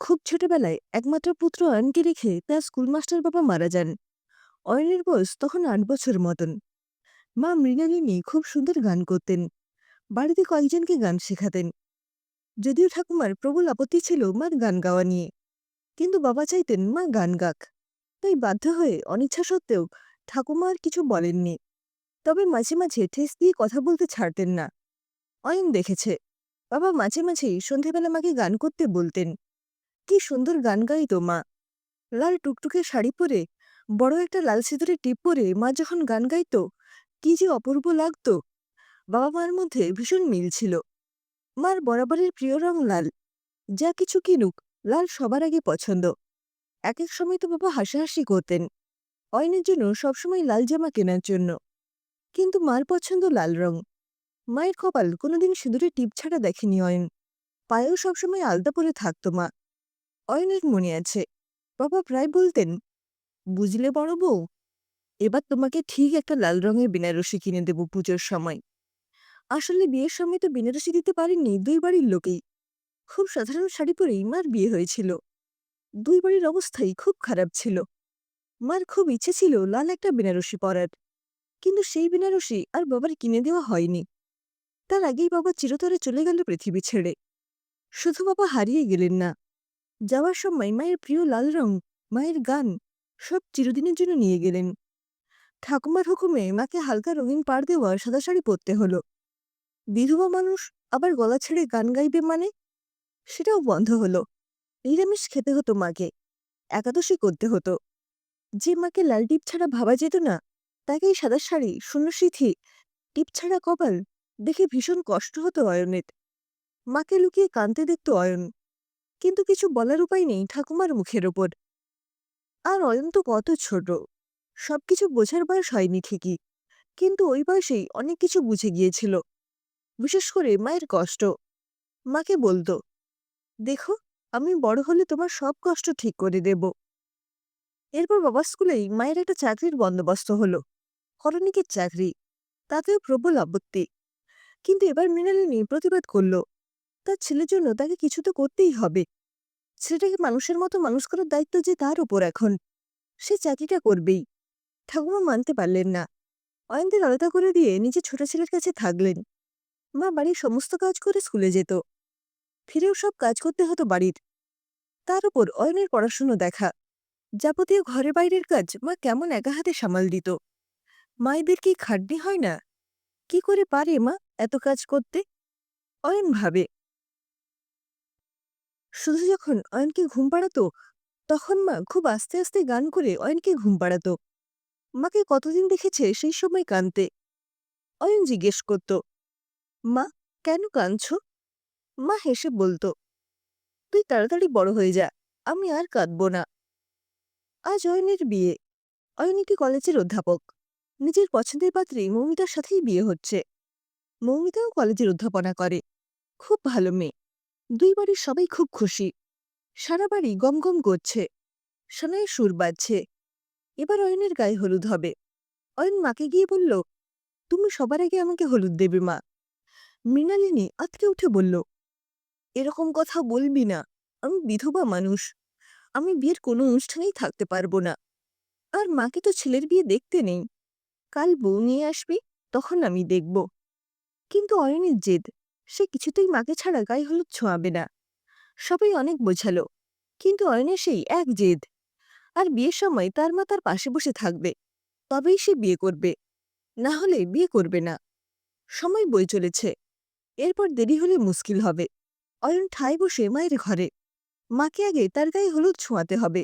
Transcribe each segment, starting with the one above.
খুব ছোটবেলায় একমাত্র পুত্র অয়নকে রেখে তার স্কুলমাস্টার বাবা মারা যান। অয়নের বয়স তখন আট বছর মতন। মা মৃণালিনী খুব সুন্দর গান করতেন। বাড়িতে কয়েকজনকে গান শেখাতেন। যদিও ঠাকুমার প্রবল আপত্তি ছিল মার গান গাওয়া নিয়ে। কিন্তু বাবা চাইতেন মা গান গাক। তাই বাধ্য হয়ে অনিচ্ছা সত্ত্বেও ঠাকুমা আর কিছু বলেননি। তবে মাঝে মাঝে ঠেস দিয়ে কথা বলতে ছাড়তেন না। অয়ন দেখেছে। বাবা মাঝে মাঝেই সন্ধেবেলা মাকে গান করতে বলতেন। কি সুন্দর গান গাইতো মা। লাল টুকটুকে শাড়ি পরে, বড় একটা লাল সিঁদুরে টিপ পরে মা যখন গান গাইতো, কি যে অপূর্ব লাগতো। বাবা মার মধ্যে ভীষণ মিল ছিল। মার বরাবরের প্রিয় রং লাল। যা কিছু কিনুক, লাল সবার আগে পছন্দ। এক এক সময় তো বাবা হাসাহাসি করতেন। অয়নের জন্য সবসময় লাল জামা কেনার জন্য। কিন্তু মার পছন্দ লাল রং। মায়ের কপাল কোনোদিন সিঁদুরে টিপ ছাড়া দেখেনি অয়ন। পায়েও সবসময় আলতা পরে থাকতো মা। অয়নের মনে আছে। বাবা প্রায় বলতেন, বুঝলে বড় বউ, এবার তোমাকে ঠিক একটা লাল রঙের বেনারসি কিনে দেব পুজোর সময়। আসলে বিয়ের সময় তো বেনারসি দিতে পারেননি দুই বাড়ির লোকেই। খুব সাধারণ শাড়ি পরেই মার বিয়ে হয়েছিল। দুই বাড়ির অবস্থাই খুব খারাপ ছিল। মার খুব ইচ্ছে ছিল লাল একটা বেনারসি পরার। কিন্তু সেই বেনারসি আর বাবার কিনে দেওয়া হয়নি। তার আগেই বাবা চিরতরে চলে গেল পৃথিবী ছেড়ে। শুধু বাবা হারিয়ে গেলেন না। যাওয়ার সময় মায়ের প্রিয় লাল রং, মায়ের গান, সব চিরদিনের জন্য নিয়ে গেলেন। ঠাকুমার হুকুমে মাকে হালকা রঙিন পাড় দেওয়া সাদা শাড়ি পরতে হলো। বিধবা মানুষ আবার গলা ছেড়ে গান গাইবে মানে? সেটাও বন্ধ হলো। নিরামিষ খেতে হতো মাকে, একাদশী করতে হতো। যে মাকে লাল টিপ ছাড়া ভাবা যেত না, তাকেই সাদা শাড়ি, শূন্য সিথি, টিপ ছাড়া কপাল দেখে ভীষণ কষ্ট হতো অয়নের। মাকে লুকিয়ে কাঁদতে দেখত অয়ন। কিন্তু কিছু বলার উপায় নেই ঠাকুমার মুখের ওপর। আর অয়ন তো কত ছোট, সবকিছু বোঝার বয়স হয়নি ঠিকই, কিন্তু ওই বয়সেই অনেক কিছু বুঝে গিয়েছিল, বিশেষ করে মায়ের কষ্ট। মাকে বলতো দেখো, আমি বড় হলে তোমার সব কষ্ট ঠিক করে দেব। এরপর বাবা স্কুলেই মায়ের একটা চাকরির বন্দোবস্ত হলো, করণিকের চাকরি, তাতেও প্রবল আপত্তি। কিন্তু এবার মৃণালিনী প্রতিবাদ করল তার ছেলের জন্য তাকে কিছু তো করতেই হবে। ছেলেটাকে মানুষের মতো মানুষ করার দায়িত্ব যে তার ওপর এখন? সে চাকরিটা করবেই। ঠাকুমা মানতে পারলেন না। অয়নদের আলাদা করে দিয়ে নিজে ছোট ছেলের কাছে থাকলেন। মা বাড়ির সমস্ত কাজ করে স্কুলে যেত। ফিরেও সব কাজ করতে হতো বাড়ির। তার উপর অয়নের পড়াশুনো দেখা। যাবতীয় ঘরে বাইরের কাজ মা কেমন একা হাতে সামাল দিত। মায়েদের কি খাটনি হয় না? কি করে পারে মা এত কাজ করতে? অয়ন ভাবে। শুধু যখন অয়নকে ঘুম পাড়াতো, তখন মা খুব আস্তে আস্তে গান করে অয়নকে ঘুম পাড়াতো। মাকে কতদিন দেখেছে সেই সময় কানতে? অয়ন জিজ্ঞেস করত, মা, কেন কাঁদছ? মা হেসে বলতো, তুই তাড়াতাড়ি বড় হয়ে যা, আমি আর কাঁদব না। আজ অয়নের বিয়ে। অয়ন একটি কলেজের অধ্যাপক। নিজের পছন্দের পাত্রী মৌমিতার সাথেই বিয়ে হচ্ছে। মৌমিতাও কলেজের অধ্যাপনা করে। খুব ভালো মেয়ে। দুই বাড়ির সবাই খুব খুশি। সারা বাড়ি গম গম করছে, সানায় সুর বাজছে। এবার অয়নের গায়ে হলুদ হবে। অয়ন মাকে গিয়ে বলল, তুমি সবার আগে আমাকে হলুদ দেবে, মা। মৃণালিনী আতকে উঠে বলল, এরকম কথা বলবি না। আমি বিধবা মানুষ। আমি বিয়ের কোনো অনুষ্ঠানেই থাকতে পারব না। আর মাকে তো ছেলের বিয়ে দেখতে নেই। কাল বউ নিয়ে আসবি, তখন আমি দেখব। কিন্তু অয়নের জেদ সে কিছুতেই মাকে ছাড়া গায়ে হলুদ ছোঁয়াবে না। সবাই অনেক বোঝালো, কিন্তু অয়নের সেই এক জেদ। আর বিয়ের সময় তার মা তার পাশে বসে থাকবে, তবেই সে বিয়ে করবে, না হলে বিয়ে করবে না। সময় বই চলেছে, এরপর দেরি হলে মুশকিল হবে। অয়ন ঠায় বসে মায়ের ঘরে, মাকে আগে তার গায়ে হলুদ ছোঁয়াতে হবে।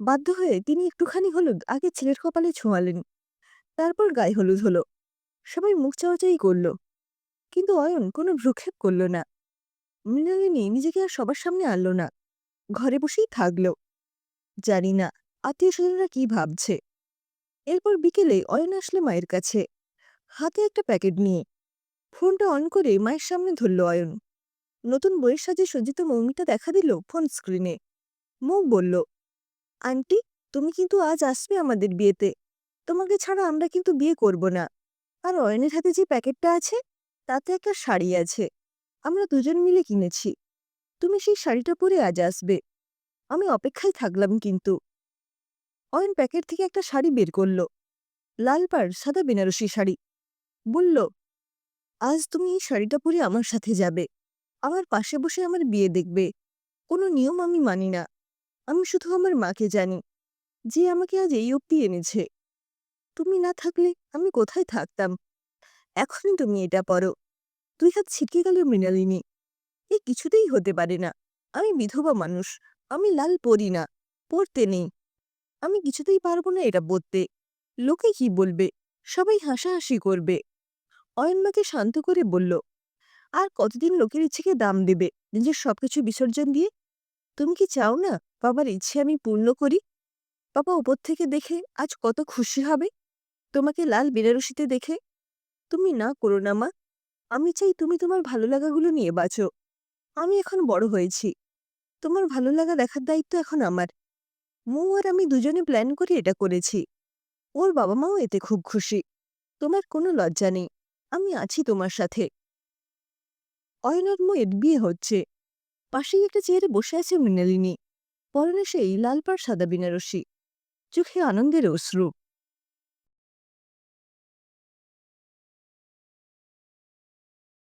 বাধ্য হয়ে তিনি একটুখানি হলুদ আগে ছেলের কপালে ছোঁয়ালেন, তারপর গায়ে হলুদ হলো। সবাই মুখ চাওয়াচাই করল। কিন্তু অয়ন কোনো ভ্রুক্ষেপ করল না। মৃণালিনী নিজেকে আর সবার সামনে আনল না, ঘরে বসেই থাকল। জানি না আত্মীয় স্বজনরা কি ভাবছে। এরপর বিকেলে অয়ন আসলে মায়ের কাছে। হাতে একটা প্যাকেট নিয়ে, ফোনটা অন করে মায়ের সামনে ধরল অয়ন। নতুন বইয়ের সাজে সজ্জিত মৌমিটা দেখা দিল ফোন স্ক্রিনে। মৌ বলল, আন্টি, তুমি কিন্তু আজ আসবে আমাদের বিয়েতে। তোমাকে ছাড়া আমরা কিন্তু বিয়ে করব না। আর অয়নের হাতে যে প্যাকেটটা আছে তাতে একটা শাড়ি আছে। আমরা দুজন মিলে কিনেছি। তুমি সেই শাড়িটা পরে আজ আসবে। আমি অপেক্ষায় থাকলাম কিন্তু। অয়ন প্যাকেট থেকে একটা শাড়ি বের করল। লাল পাড়, সাদা বেনারসি শাড়ি। বলল, আজ তুমি এই শাড়িটা পরে আমার সাথে যাবে। আমার পাশে বসে আমার বিয়ে দেখবে। কোনো নিয়ম আমি মানি না। আমি শুধু আমার মাকে জানি, যে আমাকে আজ এই অবধি এনেছে। তুমি না থাকলে আমি কোথায় থাকতাম? এখনই তুমি এটা পরো দুই হাত ছিটকে গেল মৃণালিনী। এ কিছুতেই হতে পারে না। আমি বিধবা মানুষ। আমি লাল পরি না। পড়তে নেই। আমি কিছুতেই পারব না এটা পরতে লোকে কি বলবে? সবাই হাসাহাসি করবে। অয়নমাকে শান্ত করে বলল, আর কতদিন লোকের ইচ্ছেকে দাম দেবে? নিজের সবকিছু বিসর্জন দিয়ে? তুমি কি চাও না বাবার ইচ্ছে আমি পূর্ণ করি? বাবা উপর থেকে দেখে আজ কত খুশি হবে। তোমাকে লাল বেনারসিতে দেখে তুমি না করো না, মা। আমি চাই তুমি তোমার ভালো লাগাগুলো নিয়ে বাঁচো। আমি এখন বড় হয়েছি। তোমার ভালো লাগা দেখার দায়িত্ব এখন আমার। মৌ আর আমি দুজনে প্ল্যান করে এটা করেছি। ওর বাবা মাও এতে খুব খুশি। তোমার কোনো লজ্জা নেই। আমি আছি তোমার সাথে। অয়নর মেয়ের বিয়ে হচ্ছে। পাশেই একটা চেয়ারে বসে আছে মৃণালিনী। পরনে সেই লাল পাড় সাদা বেনারসি। চোখে আনন্দের অশ্রু।